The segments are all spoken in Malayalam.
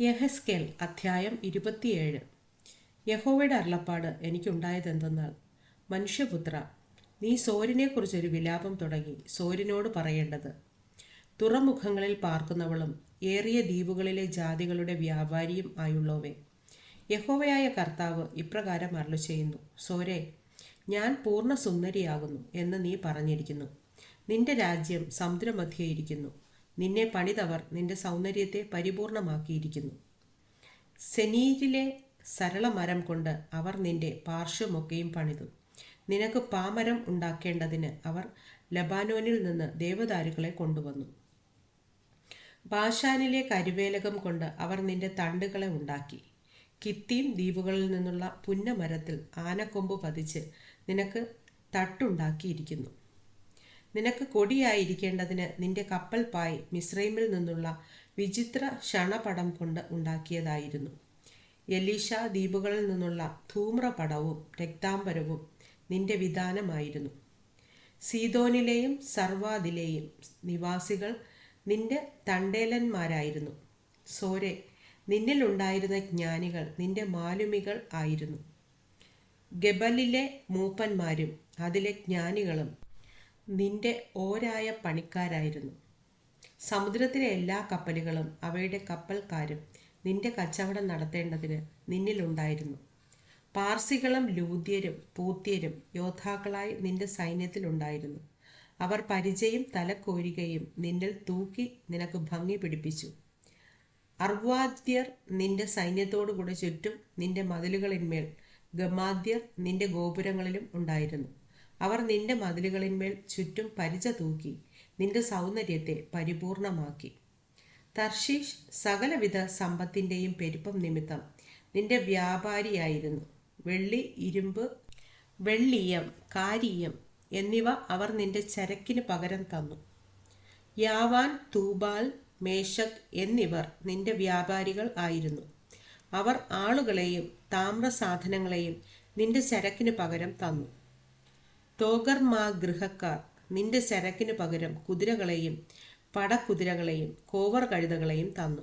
യഹസ്കേൽ അധ്യായം ഇരുപത്തിയേഴ്. യഹോവയുടെ അരുളപ്പാട് എനിക്കുണ്ടായതെന്തെന്നാൽ മനുഷ്യപുത്ര നീ സോരിനെക്കുറിച്ചൊരു വിലാപം തുടങ്ങി സോരിനോട് പറയേണ്ടത്. തുറമുഖങ്ങളിൽ പാർക്കുന്നവളും ഏറിയ ദ്വീപുകളിലെ ജാതികളുടെ വ്യാപാരിയും ആയുള്ളവേ യഹോവയായ കർത്താവ് ഇപ്രകാരം അരുളു ചെയ്യുന്നു സോരെ ഞാൻ പൂർണ സുന്ദരിയാകുന്നു എന്ന് നീ പറഞ്ഞിരിക്കുന്നു. നിന്റെ രാജ്യം സമുദ്രമധ്യേ ഇരിക്കുന്നു. നിന്നെ പണിതവർ നിന്റെ സൗന്ദര്യത്തെ പരിപൂർണമാക്കിയിരിക്കുന്നു. സെനീരിലെ സരളമരം കൊണ്ട് അവർ നിന്റെ പാർശ്വമൊക്കെയും പണിതു. നിനക്ക് പാമരം ഉണ്ടാക്കേണ്ടതിന് അവർ ലബാനോനിൽ നിന്ന് ദേവദാരുക്കളെ കൊണ്ടുവന്നു. ബാഷാനിലെ കരുവേലകം കൊണ്ട് അവർ നിന്റെ തണ്ടുകളെ ഉണ്ടാക്കി. കിത്തീം ദ്വീപുകളിൽ നിന്നുള്ള പുന്നമരത്തിൽ ആനക്കൊമ്പ് പതിച്ച് നിനക്ക് തട്ടുണ്ടാക്കിയിരിക്കുന്നു. നിനക്ക് കൊടിയായിരിക്കേണ്ടതിന് നിന്റെ കപ്പൽ പായ് മിശ്രൈമിൽ നിന്നുള്ള വിചിത്ര ക്ഷണപടം കൊണ്ട് ഉണ്ടാക്കിയതായിരുന്നു. എലീഷ ദ്വീപുകളിൽ നിന്നുള്ള ധൂമ്രപടവും രക്താംബരവും നിന്റെ വിധാനമായിരുന്നു. സീതോനിലെയും സർവാദിലെയും നിവാസികൾ നിന്റെ തണ്ടേലന്മാരായിരുന്നു. സോരെ നിന്നിലുണ്ടായിരുന്ന ജ്ഞാനികൾ നിന്റെ മാലുമികൾ ആയിരുന്നു. ഗബലിലെ മൂപ്പന്മാരും അതിലെ ജ്ഞാനികളും നിന്റെ ഓരായ പണിക്കാരായിരുന്നു. സമുദ്രത്തിലെ എല്ലാ കപ്പലുകളും അവയുടെ കപ്പൽക്കാരും നിന്റെ കച്ചവടം നടത്തേണ്ടതിന് നിന്നിലുണ്ടായിരുന്നു. പാർസികളും ലൂദ്യരും പൂത്യരും യോദ്ധാക്കളായി നിന്റെ സൈന്യത്തിലുണ്ടായിരുന്നു. അവർ പരിചയം തലക്കോരുകയും നിന്നിൽ തൂക്കി നിനക്ക് ഭംഗി പിടിപ്പിച്ചു. അർവാദ്യർ നിന്റെ സൈന്യത്തോടുകൂടെ ചുറ്റും നിന്റെ മതിലുകളിന്മേൽ ഗമാദ്യർ നിന്റെ ഗോപുരങ്ങളിലും ഉണ്ടായിരുന്നു. അവർ നിന്റെ മതിലുകളിന്മേൽ ചുറ്റും പരിച തൂക്കി നിന്റെ സൗന്ദര്യത്തെ പരിപൂർണമാക്കി. തർഷീഷ് സകലവിധ സമ്പത്തിന്റെയും പെരുപ്പം നിമിത്തം നിന്റെ വ്യാപാരിയായിരുന്നു. വെള്ളി ഇരുമ്പ് വെള്ളിയം കാരിയം എന്നിവ അവർ നിന്റെ ചരക്കിന് പകരം തന്നു. യാവാൻ തൂബാൽ മേശക് എന്നിവർ നിന്റെ വ്യാപാരികൾ ആയിരുന്നു. അവർ ആളുകളെയും താമ്ര സാധനങ്ങളെയും നിന്റെ ചരക്കിന് പകരം തന്നു. തോഗർമാ ഗൃഹക്കാർ നിന്റെ ചരക്കിന് പകരം കുതിരകളെയും പടക്കുതിരകളെയും കോവർ കഴുതകളെയും തന്നു.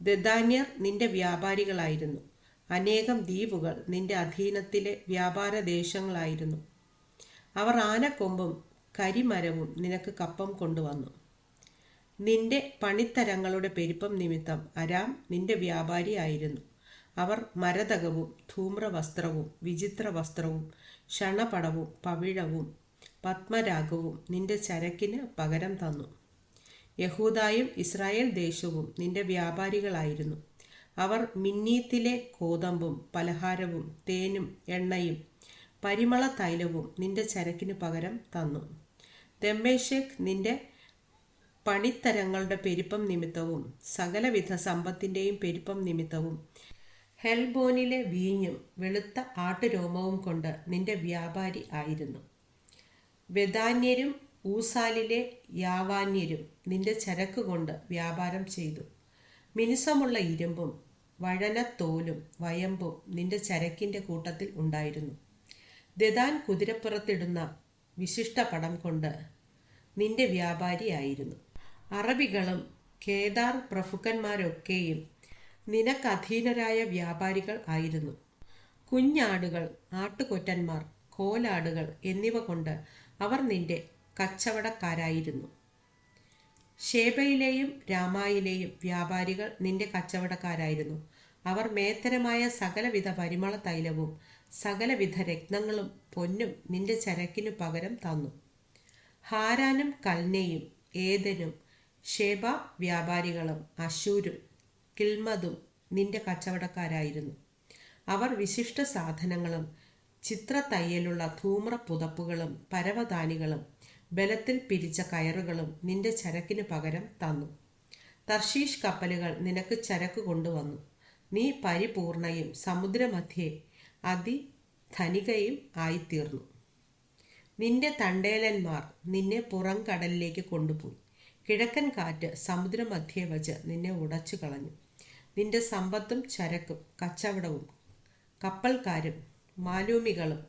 ദദാന്യർ നിന്റെ വ്യാപാരികളായിരുന്നു. അനേകം ദ്വീപുകൾ നിന്റെ അധീനത്തിലെ വ്യാപാര ദേശങ്ങളായിരുന്നു. അവർ ആനക്കൊമ്പും കരിമരവും നിനക്ക് കപ്പം കൊണ്ടുവന്നു. നിന്റെ പണിത്തരങ്ങളുടെ പെരുപ്പം നിമിത്തം അരാം നിന്റെ വ്യാപാരി ആയിരുന്നു. അവർ മരതകവും ധൂമ്രവസ്ത്രവും വിചിത്ര വസ്ത്രവും ക്ഷണപടവും പവിഴവും പത്മരാഗവും നിന്റെ ചരക്കിന് പകരം തന്നു. യഹൂദായും ഇസ്രായേൽ ദേശവും നിന്റെ വ്യാപാരികളായിരുന്നു. അവർ മിന്നീത്തിലെ കോതമ്പും പലഹാരവും തേനും എണ്ണയും പരിമള തൈലവും നിന്റെ ചരക്കിന് പകരം തന്നു. ദമ്മേഷേഖ് നിന്റെ പണിത്തരങ്ങളുടെ പെരുപ്പം നിമിത്തവും സകലവിധ സമ്പത്തിന്റെയും പെരുപ്പം നിമിത്തവും ഹെൽബോനിലെ വീഞ്ഞും വെളുത്ത ആട്ടുരോമവും കൊണ്ട് നിന്റെ വ്യാപാരി ആയിരുന്നു. വെദാന്യരും ഊസാലിലെ യാവാന്യരും നിന്റെ ചരക്ക് കൊണ്ട് വ്യാപാരം ചെയ്തു. മിനുസമുള്ള ഇരുമ്പും വഴനത്തോലും വയമ്പും നിന്റെ ചരക്കിന്റെ കൂട്ടത്തിൽ ഉണ്ടായിരുന്നു. ദദാൻ കുതിരപ്പുറത്തിടുന്ന വിശിഷ്ട പടം കൊണ്ട് നിന്റെ വ്യാപാരിയായിരുന്നു അറബികളും കേദാർ പ്രഭുക്കന്മാരൊക്കെയും നിനക്ക് അധീനരായ വ്യാപാരികൾ ആയിരുന്നു. കുഞ്ഞാടുകൾ ആട്ടുകൊറ്റന്മാർ കോലാടുകൾ എന്നിവ കൊണ്ട് അവർ നിന്റെ കച്ചവടക്കാരായിരുന്നു. ഷേബയിലെയും രാമായിലെയും വ്യാപാരികൾ നിന്റെ കച്ചവടക്കാരായിരുന്നു. അവർ മേത്തരമായ സകലവിധ പരിമള തൈലവും സകലവിധ രത്നങ്ങളും പൊന്നും നിന്റെ ചരക്കിനു പകരം തന്നു. ഹാരാനും കൽനയും ഏതനും ഷേബ വ്യാപാരികളും അശൂരും കിൽമതും നിന്റെ കച്ചവടക്കാരായിരുന്നു. അവർ വിശിഷ്ട സാധനങ്ങളും ചിത്രത്തയ്യലുള്ള ധൂമ്ര പുതപ്പുകളും പരവതാനികളും ബലത്തിൽ പിരിച്ച കയറുകളും നിന്റെ ചരക്കിന് പകരം തന്നു. തർഷീഷ് കപ്പലുകൾ നിനക്ക് ചരക്ക് കൊണ്ടുവന്നു. നീ പരിപൂർണയും സമുദ്രമധ്യേ അതിധനികയും ആയിത്തീർന്നു. നിന്റെ തണ്ടേലന്മാർ നിന്നെ പുറം കടലിലേക്ക് കൊണ്ടുപോയി. കിഴക്കൻ കാറ്റ് സമുദ്രമധ്യേ വച്ച് നിന്നെ ഉടച്ചു കളഞ്ഞു നിന്റെ സമ്പത്തും ചരക്കും കച്ചവടവും കപ്പൽക്കാരും മാലൂമികളും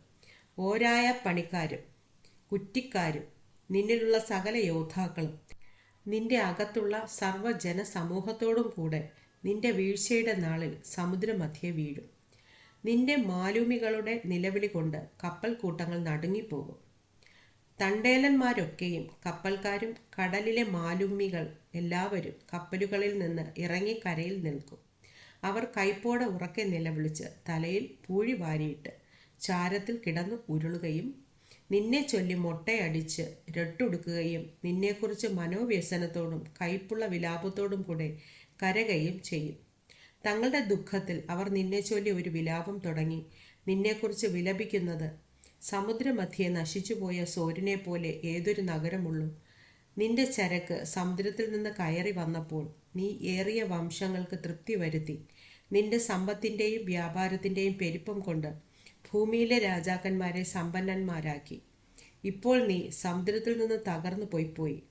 ഓരായ പണിക്കാരും കുറ്റിക്കാരും നിന്നിലുള്ള സകല യോദ്ധാക്കളും നിന്റെ അകത്തുള്ള സർവജനസമൂഹത്തോടും കൂടെ നിന്റെ വീഴ്ചയുടെ നാളിൽ സമുദ്രമധ്യെ വീഴും. നിന്റെ മാലൂമികളുടെ നിലവിളി കൊണ്ട് കപ്പൽ കൂട്ടങ്ങൾ നടുങ്ങിപ്പോകും. തണ്ടേലന്മാരൊക്കെയും കപ്പൽക്കാരും കടലിലെ മാലുമ്മികൾ എല്ലാവരും കപ്പലുകളിൽ നിന്ന് ഇറങ്ങി കരയിൽ നിൽക്കും. അവർ കൈപ്പോടെ ഉറക്കെ നിലവിളിച്ച് തലയിൽ പൂഴി വാരിയിട്ട് ചാരത്തിൽ കിടന്ന് ഉരുളുകയും നിന്നെ ചൊല്ലി മൊട്ടയടിച്ച് രട്ടുടുക്കുകയും നിന്നെക്കുറിച്ച് മനോവ്യസനത്തോടും കൈപ്പുള്ള വിലാപത്തോടും കൂടെ കരകയും ചെയ്യും. തങ്ങളുടെ ദുഃഖത്തിൽ അവർ നിന്നെ ചൊല്ലി ഒരു വിലാപം തുടങ്ങി നിന്നെക്കുറിച്ച് വിലപിക്കുന്നത് സമുദ്രമധ്യേ നശിച്ചുപോയ സോരിനെ പോലെ ഏതൊരു നഗരമുള്ളൂ. നിന്റെ ചരക്ക് സമുദ്രത്തിൽ നിന്ന് കയറി വന്നപ്പോൾ നീ ഏറിയ വംശങ്ങൾക്ക് തൃപ്തി വരുത്തി. നിന്റെ സമ്പത്തിന്റെയും വ്യാപാരത്തിന്റെയും പെരുപ്പം കൊണ്ട് ഭൂമിയിലെ രാജാക്കന്മാരെ സമ്പന്നന്മാരാക്കി. ഇപ്പോൾ നീ സമുദ്രത്തിൽ നിന്ന് തകർന്നു പോയിപ്പോയി പോയി.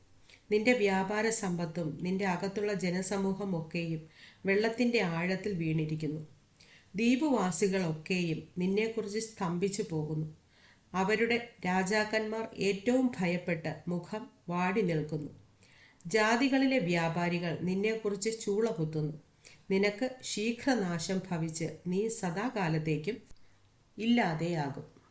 നിന്റെ വ്യാപാര സമ്പത്തും നിന്റെ അകത്തുള്ള ജനസമൂഹം ഒക്കെയും വെള്ളത്തിന്റെ ആഴത്തിൽ വീണിരിക്കുന്നു. ദ്വീപുവാസികളൊക്കെയും നിന്നെക്കുറിച്ച് സ്തംഭിച്ചു പോകുന്നു. അവരുടെ രാജാക്കന്മാർ ഏറ്റവും ഭയപ്പെട്ട് മുഖം വാടി നിൽക്കുന്നു. ജാതികളിലെ വ്യാപാരികൾ നിന്നെക്കുറിച്ച് ചൂള കുത്തുന്നു. നിനക്ക് ശീഘ്രനാശം ഭവിച്ച് നീ സദാകാലത്തേക്കും ഇല്ലാതെയാകും.